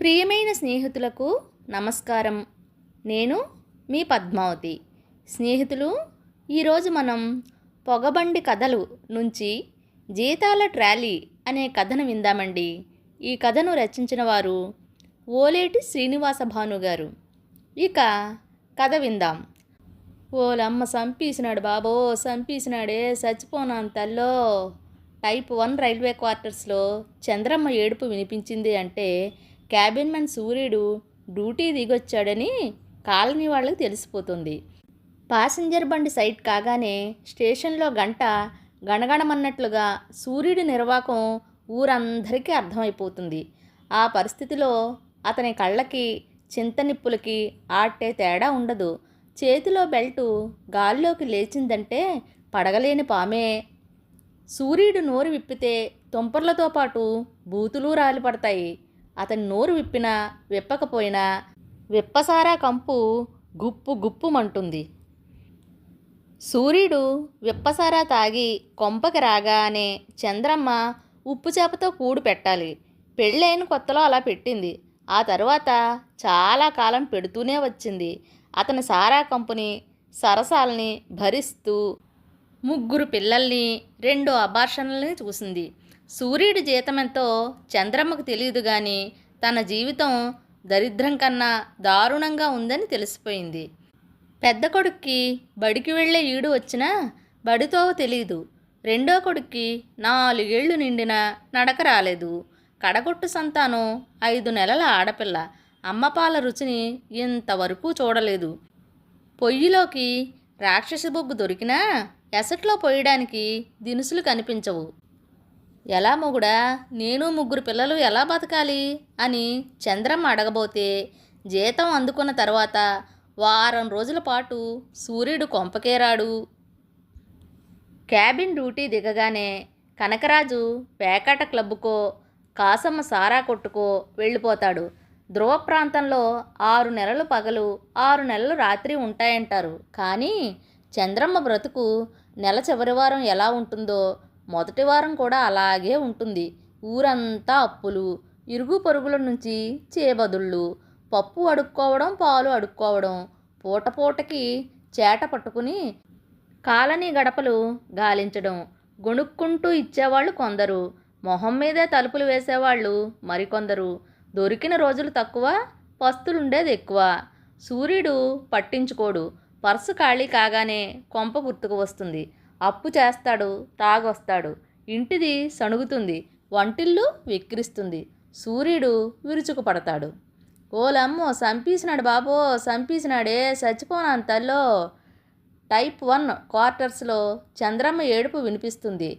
ప్రియమైన స్నేహితులకు నమస్కారం. నేను మీ పద్మావతి. స్నేహితులు ఈరోజు మనం పొగబండి కథలు నుంచి జీతాల ట్రాలీ అనే కథను విందామండి. ఈ కథను రచించిన వారు ఓలేటి శ్రీనివాస భాను గారు. ఇక కథ విందాం. ఓలమ్మ సంపీసినాడు బాబో సంపీసినాడే చచ్చిపోనాను తల్లో. టైప్ వన్ రైల్వే క్వార్టర్స్లో చంద్రమ్మ ఏడుపు వినిపించింది అంటే క్యాబిన్ మ్యాన్ సూర్యుడు డ్యూటీ దిగొచ్చాడని కాలనీ వాళ్ళకి తెలిసిపోతుంది. పాసింజర్ బండి సైట్ కాగానే స్టేషన్లో గంట గణగణమన్నట్లుగా సూర్యుడి నిర్వాకం ఊరందరికీ అర్థమైపోతుంది. ఆ పరిస్థితిలో అతని కళ్ళకి చింతనిప్పులకి ఆటే తేడా ఉండదు. చేతిలో బెల్టు గాల్లోకి లేచిందంటే పడగలేని పామే. సూర్యుడు నోరు విప్పితే తుంపర్లతో పాటు బూతులు రాలిపడతాయి. అతని నోరు విప్పినా విప్పకపోయినా విప్పసారా కంపు గుప్పు గుప్పుమంటుంది. సూర్యుడు విప్పసారా తాగి కొంపకి రాగానే చంద్రమ్మ ఉప్పు చేపతో కూడు పెట్టాలి. పెళ్ళైన కొత్తలో అలా పెట్టింది. ఆ తర్వాత చాలా కాలం పెడుతూనే వచ్చింది. అతని సారా కంపుని సరసాలని భరిస్తూ ముగ్గురు పిల్లల్ని రెండు అబార్షన్లని చూసింది. సూర్యుడి జీతమెంతో చంద్రమ్మకు తెలియదు కానీ తన జీవితం దరిద్రం కన్నా దారుణంగా ఉందని తెలిసిపోయింది. పెద్ద కొడుక్కి బడికి వెళ్ళే ఈడు వచ్చినా బడితో తెలియదు రెండో కొడుక్కి నాలుగేళ్ళు నిండినా నడక రాలేదు. కడగొట్టు సంతానం ఐదు నెలల ఆడపిల్ల. అమ్మపాల రుచిని ఇంతవరకు చూడలేదు. పొయ్యిలోకి రాక్షసి బొగ్గు దొరికినా ఎసట్లో పోయడానికి దినుసులు కనిపించవు. ఎలా మొగుడా? నేను ముగ్గురు పిల్లలు ఎలా బతకాలి? అని చంద్రమ్మ అడగబోతే జీతం అందుకున్న తర్వాత వారం రోజుల పాటు సూర్యుడు కొంపకేరాడు. క్యాబిన్ డ్యూటీ దిగగానే కనకరాజు పేకాట క్లబ్కో కాసమ్మ సారా కొట్టుకో వెళ్ళిపోతాడు. ధ్రువ ప్రాంతంలో ఆరు నెలలు పగలు ఆరు నెలలు రాత్రి ఉంటాయంటారు. కానీ చంద్రమ్మ బ్రతుకు నెల చివరి వారం ఎలా ఉంటుందో మొదటి వారం కూడా అలాగే ఉంటుంది. ఊరంతా అప్పులు. ఇరుగు పొరుగుల నుంచి చేబదుళ్ళు. పప్పు అడుక్కోవడం పాలు అడుక్కోవడం. పూట పూటకి చేట పట్టుకుని కాలనీ గడపలు గాలించడం. గొణుక్కుంటూ ఇచ్చేవాళ్ళు కొందరు. మొహం మీదే తలుపులు వేసేవాళ్ళు మరికొందరు. దొరికిన రోజులు తక్కువ పస్తులుండేది ఎక్కువ. సూర్యుడు పట్టించుకోడు. పర్సు ఖాళీ కాగానే కొంప గుర్తుకు వస్తుంది. అప్పు చేస్తాడు తాగొస్తాడు. ఇంటిది సణుగుతుంది వంటిల్లు విక్రిస్తుంది. సూర్యుడు విరుచుకుపడతాడు. ఓలమ్మో సంపీసినాడు బాబో సంపీసినాడే చచ్చిపోనాను తల్లో. టైప్ వన్ క్వార్టర్స్లో చంద్రమ్మ ఏడుపు వినిపిస్తుంది.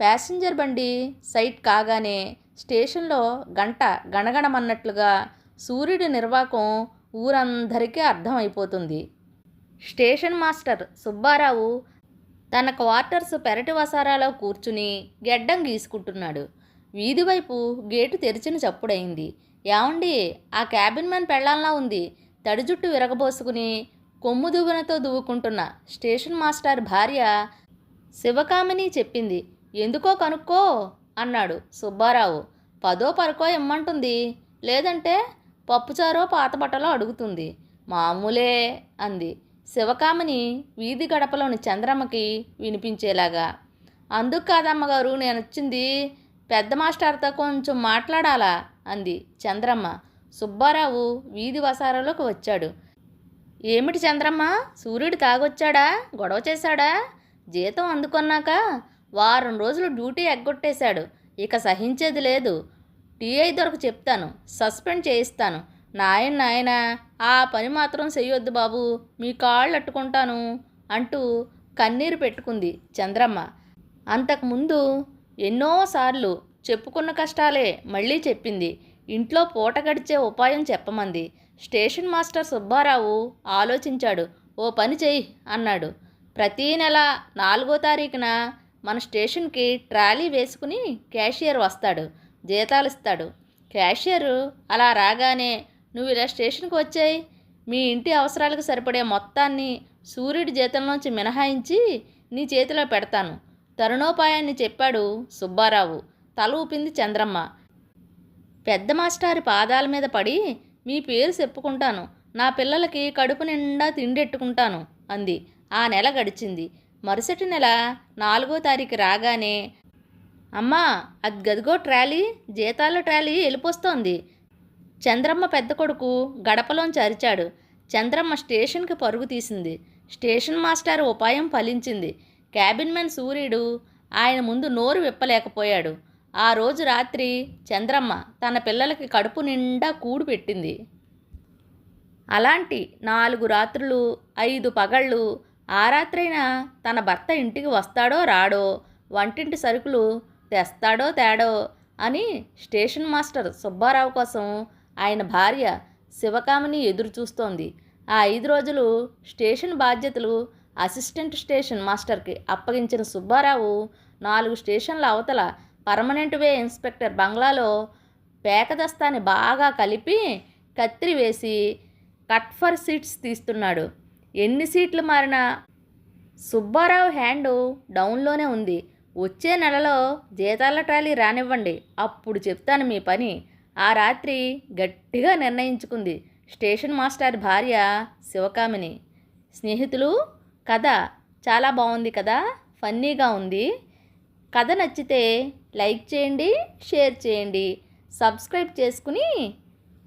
ప్యాసింజర్ బండి సైట్ కాగానే స్టేషన్లో గంట గణగణమన్నట్లుగా సూర్యుడి నిర్వాకం ఊరందరికీ అర్థమైపోతుంది. స్టేషన్ మాస్టర్ సుబ్బారావు తన క్వార్టర్స్ పెరటి వసారాలో కూర్చుని గెడ్డం గీసుకుంటున్నాడు. వీధి వైపు గేటు తెరిచిన చప్పుడైంది ఏమండి ఆ క్యాబిన్ మ్యాన్ పెళ్ళాల్లా ఉంది. తడి జుట్టు విరగబోసుకుని కొమ్ము దువ్వెనతో దువ్వుకుంటున్న స్టేషన్ మాస్టర్ భార్య శివకామిని చెప్పింది. ఎందుకో కనుక్కో అన్నాడు సుబ్బారావు. పదో పరకో ఇమ్మంటుంది. లేదంటే పప్పుచారో పాత బట్టలో అడుగుతుంది. మామూలే అంది. శివకామిని వీధి గడపలోని చంద్రమ్మకి వినిపించేలాగా. అందుకు కాదమ్మగారు నేను వచ్చింది పెద్ద మాస్టర్తో కొంచెం మాట్లాడాలా? అంది చంద్రమ్మ. సుబ్బారావు వీధి వసారాలోకి వచ్చాడు. ఏమిటి చంద్రమ్మ సూర్యుడు తాగొచ్చాడా? గొడవ చేశాడా? జీతం అందుకున్నాక వారం రోజులు డ్యూటీ ఎగ్గొట్టేశాడు. ఇక సహించేది లేదు. టీఐ దొరకు చెప్తాను. సస్పెండ్ చేయిస్తాను. నాయన నాయన ఆ పని మాత్రం చెయ్యొద్దు బాబు మీ కాళ్ళు అట్టుకుంటాను అంటూ కన్నీరు పెట్టుకుంది చంద్రమ్మ. అంతకుముందు ఎన్నోసార్లు చెప్పుకున్న కష్టాలే మళ్ళీ చెప్పింది. ఇంట్లో పూట గడిచే ఉపాయం చెప్పమంది. స్టేషన్ మాస్టర్ సుబ్బారావు ఆలోచించాడు. ఓ పని చెయ్యి అన్నాడు. ప్రతీ నెల నాలుగో తారీఖున మన స్టేషన్కి ట్రాలీ వేసుకుని క్యాషియర్ వస్తాడు. జీతాలు ఇస్తాడు క్యాషియర్ అలా రాగానే నువ్వు ఇలా స్టేషన్కి వచ్చాయి. మీ ఇంటి అవసరాలకు సరిపడే మొత్తాన్ని సూర్యుడి జీతంలోంచి మినహాయించి నీ చేతిలో పెడతాను. తరుణోపాయాన్ని చెప్పాడు సుబ్బారావు. తల ఊపింది చంద్రమ్మ. పెద్ద మాస్టారి పాదాల మీద పడి మీ పేరు చెప్పుకుంటాను. నా పిల్లలకి కడుపు నిండా తిండెట్టుకుంటాను అంది. ఆ నెల గడిచింది. మరుసటి నెల నాలుగో తారీఖు రాగానే అమ్మా అది గదిగో ట్రాలీ జీతాల ట్రాలీ వెళ్ళిపోస్తోంది. చంద్రమ్మ పెద్ద కొడుకు గడపలోంచి అరిచాడు చంద్రమ్మ స్టేషన్కి పరుగు తీసింది. స్టేషన్ మాస్టర్ ఉపాయం ఫలించింది. క్యాబిన్ మ్యాన్ సూర్యుడు ఆయన ముందు నోరు విప్పలేకపోయాడు. ఆ రోజు రాత్రి చంద్రమ్మ తన పిల్లలకి కడుపు నిండా కూడు పెట్టింది. అలాంటి నాలుగు రాత్రులు ఐదు పగళ్ళు ఆ రాత్రైనా తన భర్త ఇంటికి వస్తాడో రాడో వంటింటి సరుకులు తెస్తాడో తేడో అని స్టేషన్ మాస్టర్ సుబ్బారావు కోసం ఆయన భార్య శివకామిని ఎదురు చూస్తోంది. ఆ ఐదు రోజులు స్టేషన్ బాధ్యతలు అసిస్టెంట్ స్టేషన్ మాస్టర్కి అప్పగించిన సుబ్బారావు నాలుగు స్టేషన్ల అవతల పర్మనెంట్ వే ఇన్స్పెక్టర్ బంగ్లాలో పేకదస్తాని బాగా కలిపి కత్తిరి వేసి కట్ ఫర్ సీట్స్ తీస్తున్నాడు. ఎన్ని సీట్లు మారినా సుబ్బారావు హ్యాండ్ డౌన్లోనే ఉంది. వచ్చే నెలలో జీతాల ట్రాలీ రానివ్వండి. అప్పుడు చెప్తాను మీ పని. ఆ రాత్రి గట్టిగా నిర్ణయించుకుంది స్టేషన్ మాస్టర్ భార్య శివకామిని. స్నేహితులు కథ చాలా బాగుంది కదా ఫన్నీగా ఉంది. కథ నచ్చితే లైక్ చేయండి షేర్ చేయండి సబ్స్క్రైబ్ చేసుకుని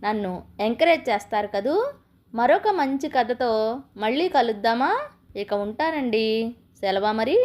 నన్ను ఎంకరేజ్ చేస్తారు కదూ. మరొక మంచి కథతో మళ్ళీ కలుద్దామా? ఇక ఉంటానండి. సెలవా మరి?